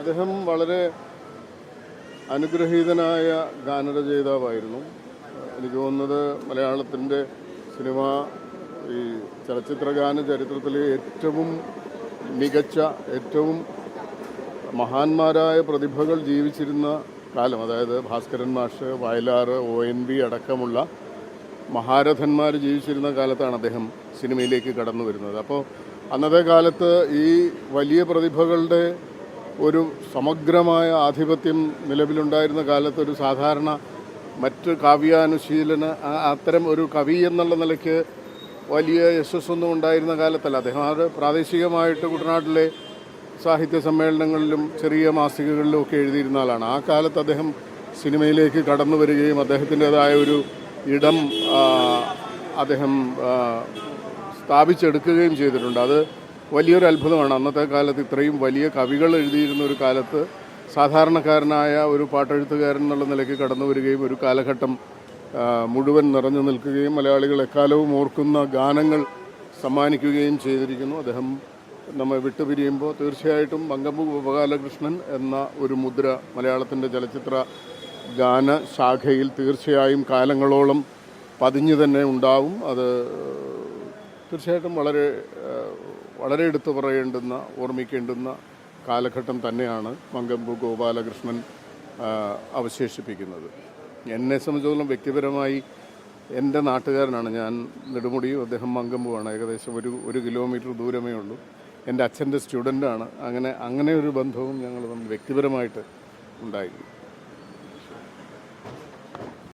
അദ്ദേഹം വളരെ അനുഗ്രഹീതനായ ഗാനരചയിതാവായിരുന്നു. എനിക്ക് തോന്നുന്നത് മലയാളത്തിന്റെ സിനിമ ഈ ചലച്ചിത്ര ഗാന ചരിത്രത്തിലെ ഏറ്റവും മികച്ച ഏറ്റവും മഹാന്മാരായ പ്രതിഭകൾ ജീവിച്ചിരുന്ന കാലം അതായത് ഭാസ്കരൻ മാഷ് വയലാർ ഒ എൻ ബി അടക്കമുള്ള മഹാരഥന്മാർ ജീവിച്ചിരുന്ന കാലത്താണ് അദ്ദേഹം സിനിമയിലേക്ക് കടന്നു വരുന്നത് അപ്പോൾ അന്നത്തെ കാലത്ത് ഈ വലിയ പ്രതിഭകളുടെ ഒരു സമഗ്രമായ ആധിപത്യം നിലവിലുണ്ടായിരുന്ന കാലത്ത് ഒരു സാധാരണ മറ്റ് കാവ്യാനുശീലന അത്തരം ഒരു കവി എന്നുള്ള നിലയ്ക്ക് വലിയ യശസ്സൊന്നും ഉണ്ടായിരുന്ന കാലത്തല്ല. അദ്ദേഹം അത് പ്രാദേശികമായിട്ട് കുട്ടനാട്ടിലെ സാഹിത്യ സമ്മേളനങ്ങളിലും ചെറിയ മാസികകളിലും ഒക്കെ എഴുതിയിരുന്ന ആളാണ്. ആ കാലത്ത് അദ്ദേഹം സിനിമയിലേക്ക് കടന്നു വരികയും അദ്ദേഹത്തിന്റെതായ ഒരു ഇടം അദ്ദേഹം സ്ഥാപിച്ചെടുക്കുകയും ചെയ്തിട്ടുണ്ട്. അത് വലിയൊരു അത്ഭുതമാണ്. അന്നത്തെ കാലത്ത് ഇത്രയും വലിയ കവികൾ എഴുതിയിരുന്ന ഒരു കാലത്ത് സാധാരണക്കാരനായ ഒരു പാട്ടെഴുത്തുകാരൻ എന്നുള്ള നിലയ്ക്ക് കടന്നു വരികയും ഒരു കാലഘട്ടം മുഴുവൻ നിറഞ്ഞു നിൽക്കുകയും മലയാളികൾ എക്കാലവും ഓർക്കുന്ന ഗാനങ്ങൾ സമ്മാനിക്കുകയും ചെയ്തിരിക്കുന്നു. അദ്ദേഹം നമ്മെ വിട്ടുപിരിയുമ്പോൾ തീർച്ചയായിട്ടും മങ്കമ്പു ഗോപാലകൃഷ്ണൻ എന്ന ഒരു മുദ്ര മലയാളത്തിന്റെ ചലച്ചിത്ര ഗാന ശാഖയിൽ തീർച്ചയായും കാലങ്ങളോളം പതിഞ്ഞു തന്നെ ഉണ്ടാവും. അത് തീർച്ചയായിട്ടും വളരെ വളരെ എടുത്തു പറയേണ്ടുന്ന ഓർമ്മിക്കേണ്ടുന്ന കാലഘട്ടം തന്നെയാണ് മങ്കമ്പു ഗോപാലകൃഷ്ണൻ അവശേഷിപ്പിക്കുന്നത്. എന്നെ സംബന്ധിച്ചിടത്തോളം വ്യക്തിപരമായി എന്റെ നാട്ടുകാരനാണ്. ഞാൻ നെടുമുടിയും അദ്ദേഹം മങ്കമ്പുമാണ്. ഏകദേശം ഒരു ഒരു കിലോമീറ്റർ ദൂരമേ ഉള്ളൂ. എന്റെ അച്ഛന്റെ സ്റ്റുഡന്റാണ്. അങ്ങനെ അങ്ങനെ ഒരു ബന്ധവും ഞങ്ങൾ വ്യക്തിപരമായിട്ട് ഉണ്ടായി